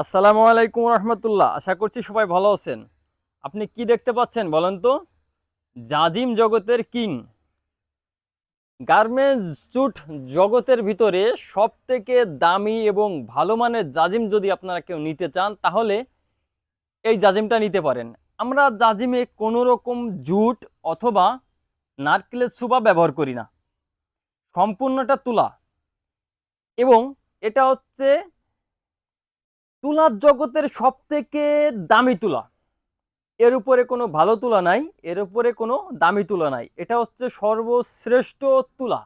আসসালামু আলাইকুম রহমতুল্লাহ। আশা করছি সবাই ভালো আছেন। আপনি কি দেখতে পাচ্ছেন বলেন তো? জাজিম জগতের কিং। গার্মেন্টস জুট জগতের ভিতরে সব থেকে দামি এবং ভালো মানের জাজিম যদি আপনারা কেউ নিতে চান, তাহলে এই জাজিমটা নিতে পারেন। আমরা জাজিমে কোনো রকম জুট অথবা নারকেলের সুবা ব্যবহার করি না। সম্পূর্ণটা তুলা। এবং এটা হচ্ছে তুলার জগতের সব থেকে দামি তুলা। এর উপরে কোনো ভালো তুলা নাই, এর উপরে কোনো দামি তুলা নাই। এটা হচ্ছে সর্বশ্রেষ্ঠ তুলা,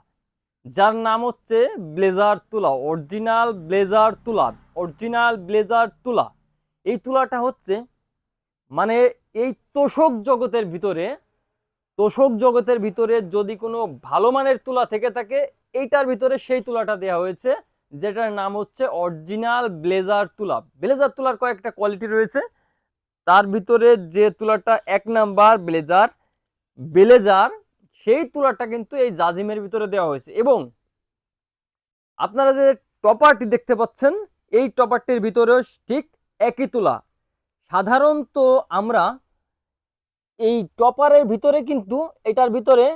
যার নাম হচ্ছে ব্লেজার তুলা, অরিজিনাল ব্লেজার তুলা, অরিজিনাল ব্লেজার তুলা। এই তুলাটা হচ্ছে মানে এই তোষক জগতের ভিতরে, তোষক জগতের ভিতরে যদি কোনো ভালো মানের তুলা থেকে থাকে, এইটার ভিতরে সেই তুলাটা দেওয়া হয়েছে। যেটার নাম হচ্ছে অরিজিনাল ব্লেজার তুলা। ব্লেজার তুলার কয়েকটা কোয়ালিটি রয়েছে। তার ভিতরে যে তুলাটা এক নাম্বার ব্লেজার ব্লেজার, সেই তুলাটা কিন্তু এই জাজিমের ভিতরে দেওয়া হয়েছে। এবং আপনারা যে টপারটি দেখতে পাচ্ছেন, এই টপারটির ভিতরেও ঠিক একই তুলা। সাধারণত আমরা এই টপারের ভিতরে কিন্তু এটার ভিতরে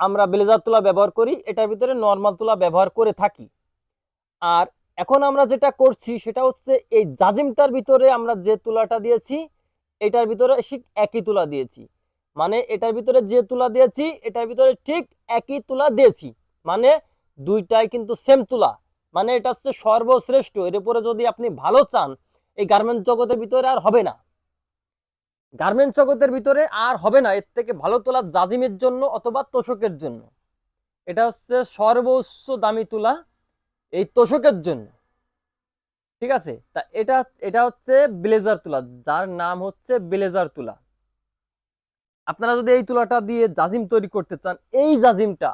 আমরা ব্লেজার তুলা ব্যবহার করি, এটার ভিতরে নর্মাল তুলা ব্যবহার করে থাকি। আর এখন আমরা যেটা করছি সেটা হচ্ছে এই জাজিমটার ভিতরে আমরা যে তুলাটা দিয়েছি, এটার ভিতরে ঠিক একই তুলা দিয়েছি। মানে এটার ভিতরে যে তুলা দিয়েছি, এটার ভিতরে ঠিক একই তুলা দিয়েছি। মানে দুইটাই কিন্তু সেম তুলা। মানে এটা হচ্ছে সর্বশ্রেষ্ঠ। এর উপরে যদি আপনি ভালো চান, এই গার্মেন্টস জগতের ভিতরে আর হবে না। গার্মেন্টস জগতের ভিতরে আর হবে না। এর থেকে ভালো তোলা জাজিমের জন্য অথবা তোষকের জন্য। এটা হচ্ছে সর্বোচ্চ দামি তুলা। এই তোষকের জন্য। ঠিক আছে? তা এটা এটা হচ্ছে ব্লেজার তুলা, যার নাম হচ্ছে ব্লেজার তুলা। আপনারা যদি এই তুলাটা দিয়ে জাজিম তৈরি করতে চান, এই জাজিমটা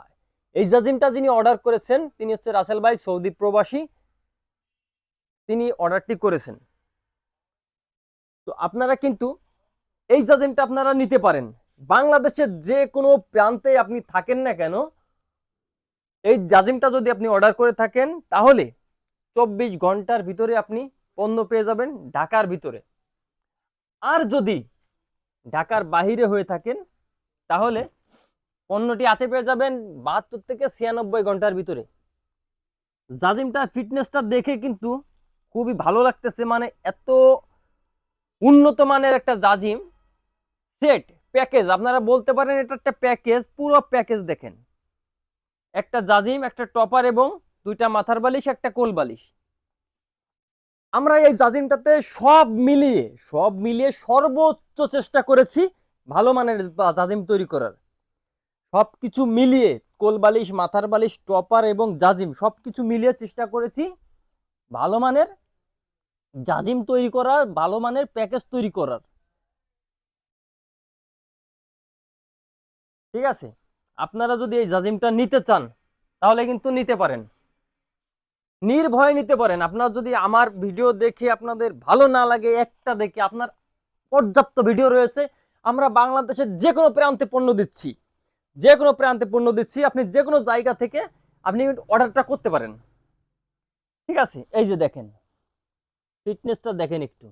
এই জাজিমটা যিনি অর্ডার করেছেন, তিনি হচ্ছে রাসেল ভাই, সৌদি প্রবাসী, তিনি অর্ডারটি করেছেন। তো আপনারা কিন্তু এই জাজিমটা আপনারা নিতে পারেন। বাংলাদেশের যে কোনো প্রান্তে আপনি থাকেন না কেন এই জাজিমটা যদি আপনি অর্ডার করে থাকেন, তাহলে চব্বিশ ঘণ্টার ভিতরে আপনি পণ্য পেয়ে যাবেন ঢাকার ভিতরে। আর যদি ঢাকার বাহিরে হয়ে থাকেন, তাহলে পণ্যটি হাতে পেয়ে যাবেন বাহাত্তর থেকে ছিয়ানব্বই ঘণ্টার ভিতরে। জাজিমটা ফিটনেসটা দেখে কিন্তু খুবই ভালো লাগতেছে মানে এত উন্নত মানের একটা জাজিম। সেট, প্যাকেজ, আপনারা বলতে পারেন এটা একটা প্যাকেজ, পুরো প্যাকেজ দেখেন। একটা জাজিম, একটা টপার এবং দুইটা মাথার বালিশ, একটা কোল বালিশ। আমরা এই জাজিমটাতে সব মিলিয়ে সব মিলিয়ে সর্বোচ্চ চেষ্টা করেছি ভালো মানের জাজিম তৈরি করার। সব কিছু মিলিয়ে কোল বালিশ, মাথার বালিশ, টপার এবং জাজিম সব কিছু মিলিয়ে চেষ্টা করেছি ভালো মানের জাজিম তৈরি করার, ভালো মানের প্যাকেজ তৈরি করার। ঠিক আছে? আপনারা যদি এই জাজিমটা নিতে চান, তাহলে কিন্তু নিতে পারেন। নির্ভয়ে নিতে পারেন। আপনার যদি আমার ভিডিও দেখে আপনাদের ভালো না লাগে, একটা দেখে আপনার পর্যাপ্ত ভিডিও রয়েছে, আমরা বাংলাদেশের যে কোনো প্রান্তে পণ্য দিচ্ছি। যে কোনো প্রান্তে পণ্য দিচ্ছি, আপনি যে কোনো জায়গা থেকে আপনি অর্ডারটা করতে পারেন। ঠিক আছে? এই যে দেখেন। ফিটনেসটা দেখেন একটু।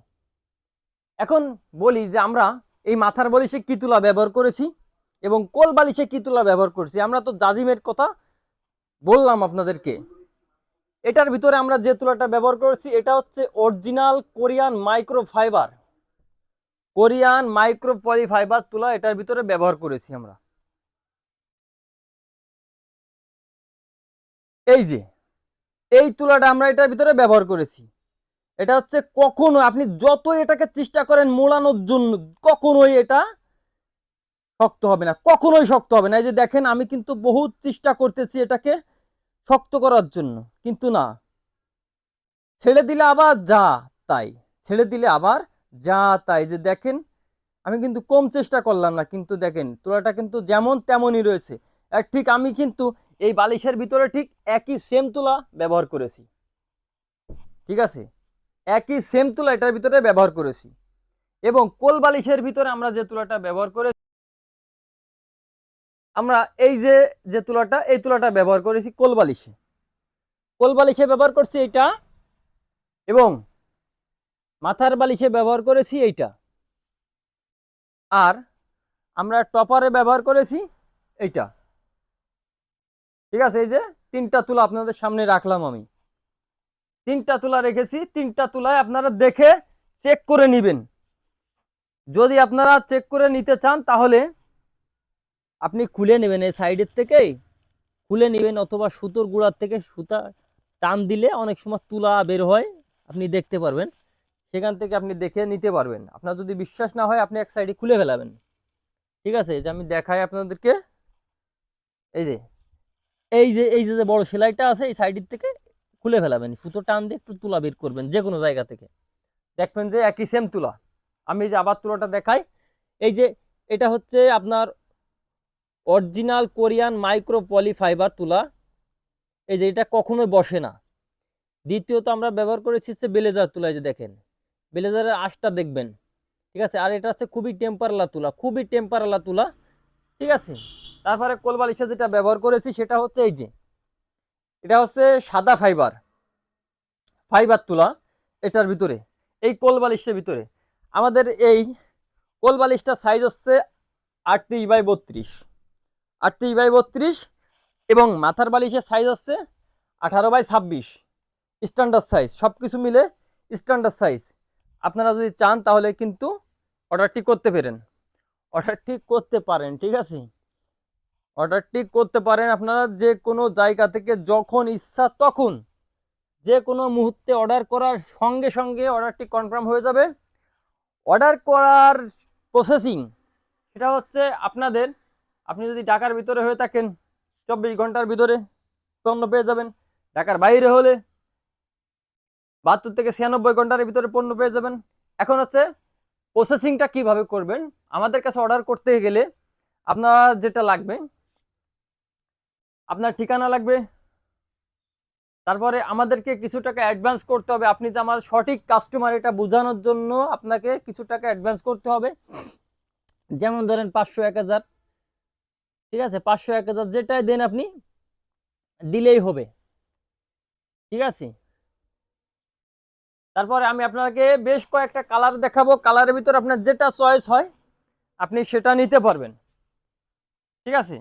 এখন বলি যে আমরা এই মাথার বালিশে কি তুলা ব্যবহার করেছি? এবং কোল বালিশে কি তুলা ব্যবহার করছি? আমরা তো জাজিমের কথা বললাম আপনাদেরকে। এটার ভিতরে আমরা যে তুলাটা ব্যবহার করেছি, এটা হচ্ছে original Korean micro fibre Korean micro poly fibre তুলা এটার ভিতরে ব্যবহার করেছি আমরা। এই যে, এই তুলাটা আমরা এটার ভিতরে ব্যবহার করেছি। এটা হচ্ছে কখনো, আপনি যত এটাকে চেষ্টা করেন মোড়ানোর জন্য, কখনোই এটা শক্ত হবে না, কখনোই শক্ত হবে না। এই যে দেখেন, আমি কিন্তু বহুত চেষ্টা করতেছি এটাকে শক্ত করার জন্য, কিন্তু না। ছেড়ে দিলে আবার যা তাই, ছেড়ে দিলে আবার যা তাই। যে দেখেন, আমি কিন্তু কম চেষ্টা করলাম না, কিন্তু দেখেন, তোলাটা কিন্তু যেমন তেমনই রয়েছে। আর ঠিক আমি কিন্তু এই বালিশের ভিতরে ঠিক একই সেম তুলা ব্যবহার করেছি। ঠিক আছে? একই সেম তুলা এটার ভিতরে ব্যবহার করেছি। এবং কোল বালিশের ভিতরে আমরা যে তুলাটা ব্যবহার করে আমরা এই যে যে তুলাটা, এই তুলাটা ব্যবহার করেছি কোল বালিশে কোল বালিশে ব্যবহার করছি এটা এবং মাথার বালিশে ব্যবহার করেছি এইটা। আর আমরা টপারে ব্যবহার করেছি এইটা। ঠিক আছে, এই যে তিনটা তুলা আপনাদের সামনে রাখলাম আমি। তিনটা তুলা রেখেছি, তিনটা তুলায় আপনারা দেখে চেক করে নেবেন। যদি আপনারা চেক করে নিতে চান তাহলে আপনি খুলে নেবেন এই সাইডের থেকেই। খুলে নেবেন অথবা সুতোর গুঁড়ার থেকে সুতা টান দিলে অনেক সময় তুলা বের হয়, আপনি দেখতে পারবেন। সেখান থেকে আপনি দেখে নিতে পারবেন। আপনার যদি বিশ্বাস না হয়, আপনি এক সাইডে খুলে ফেলাবেন। ঠিক আছে? যে আমি দেখাই আপনাদেরকে। এই যে এই যে এই যে যে বড় সেলাইটা আছে, এই সাইডের থেকে খুলে ফেলাবেন। সুতো টান দিয়ে একটু তুলা বের করবেন, যে কোনো জায়গা থেকে। দেখবেন যে একই সেম তুলা। আমি যে আবার তুলাটা দেখাই। এই যে, এটা হচ্ছে আপনার original Korean micro poly fibre তুলা। এই যে এটা কখনোই বসে না। দ্বিতীয়ত আমরা ব্যবহার করেছি হচ্ছে বেলেজার তুলা যে দেখেন। বেলেজারের আশটা দেখবেন, ঠিক আছে? আর এটা হচ্ছে খুবই টেম্পারলা তুলা, খুবই টেম্পারলা তুলা, ঠিক আছে? তারপরে কোলবালিশে যেটা ব্যবহার করেছি সেটা হচ্ছে এই যে, এটা হচ্ছে সাদা ফাইবার ফাইবার তুলা এটার ভিতরে, এই কোলবালিশের ভিতরে। আমাদের এই কোলবালিশটার সাইজ হচ্ছে আটত্রিশ বাই বত্রিশ। আটত্রিশ বাই বত্রিশ এবং মাথার বালিশের সাইজ হচ্ছে আঠারো বাই ছাব্বিশ। স্ট্যান্ডার্ড সাইজ সব কিছু মিলে স্ট্যান্ডার্ড সাইজ আপনারা যদি চান তাহলে কিন্তু অর্ডারটি করতে পারেন। অর্ডারটি করতে পারেন, ঠিক আছে? অর্ডারটি করতে পারেন আপনারা যে কোনো জায়গা থেকে যখন ইচ্ছা তখন। যে কোনো মুহূর্তে অর্ডার করার সঙ্গে সঙ্গে অর্ডারটি কনফার্ম হয়ে যাবে। অর্ডার করার প্রসেসিং সেটা হচ্ছে আপনাদের আপনি যদি ঢাকার ভিতরে হয়ে থাকেন, চব্বিশ ঘণ্টার ভিতরে পণ্য পেয়ে যাবেন। ঢাকার বাইরে হলে বাহাত্তর থেকে ছিয়ানব্বই ঘণ্টার ভিতরে পণ্য পেয়ে যাবেন। এখন হচ্ছে প্রসেসিংটা কীভাবে করবেন, আমাদের কাছে অর্ডার করতে গেলে আপনার যেটা লাগবে, আপনার ঠিকানা লাগবে, তারপরে আমাদেরকে কিছু টাকা অ্যাডভান্স করতে হবে। আপনি যে আমার সঠিক কাস্টমার এটা বোঝানোর জন্য আপনাকে কিছু টাকা অ্যাডভান্স করতে হবে। যেমন ধরেন পাঁচশো, এক হাজার ঠিক আছে? পাঁচশো এক হাজার যেটাই দেন আপনি, দিলেই হবে। ঠিক আছে? তারপরে আমি আপনাকে বেশ কয়েকটা কালার দেখাবো। কালারের ভিতর আপনার যেটা চয়েস হয়, আপনি সেটা নিতে পারবেন। ঠিক আছে?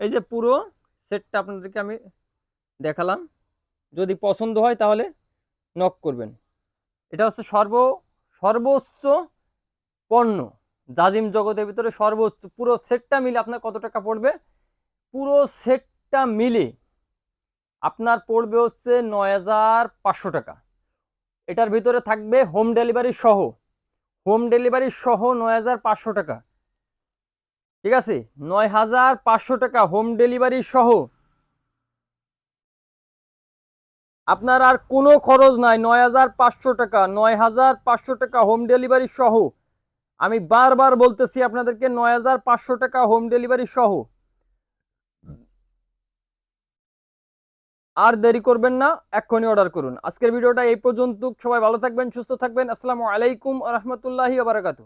এই যে পুরো সেটটা আপনাদেরকে আমি দেখালাম। যদি পছন্দ হয় তাহলে নক করবেন। এটা হচ্ছে সর্ব, সর্বোচ্চ পণ্য। জাজিম জগতের ভিতরে সর্বোচ্চ পুরো সেটটা মিলে আপনার কত টাকা পড়বে? পুরো সেটটা মিলে আপনার পড়বে হচ্ছে নয় হাজার পাঁচশো টাকা। এটার ভিতরে থাকবে হোম ডেলিভারি সহ। হোম ডেলিভারি সহ নয় হাজার পাঁচশো টাকা। ঠিক আছে? নয় হাজার পাঁচশো টাকা হোম ডেলিভারি সহ। আপনার আর কোনো খরচ নাই। নয় হাজার পাঁচশো টাকা, নয় হাজার পাঁচশো টাকা হোম ডেলিভারি সহ। আমি বারবার বলতেছি আপনাদেরকে নয় হাজার পাঁচশো টাকা হোম ডেলিভারি সহ। আর দেরি করবেন না, এক্ষুনি অর্ডার করুন। আজকের ভিডিওটা এই পর্যন্ত। সবাই ভালো থাকবেন, সুস্থ থাকবেন। আসসালামু আলাইকুম রহমতুল্লাহি বারাকাতু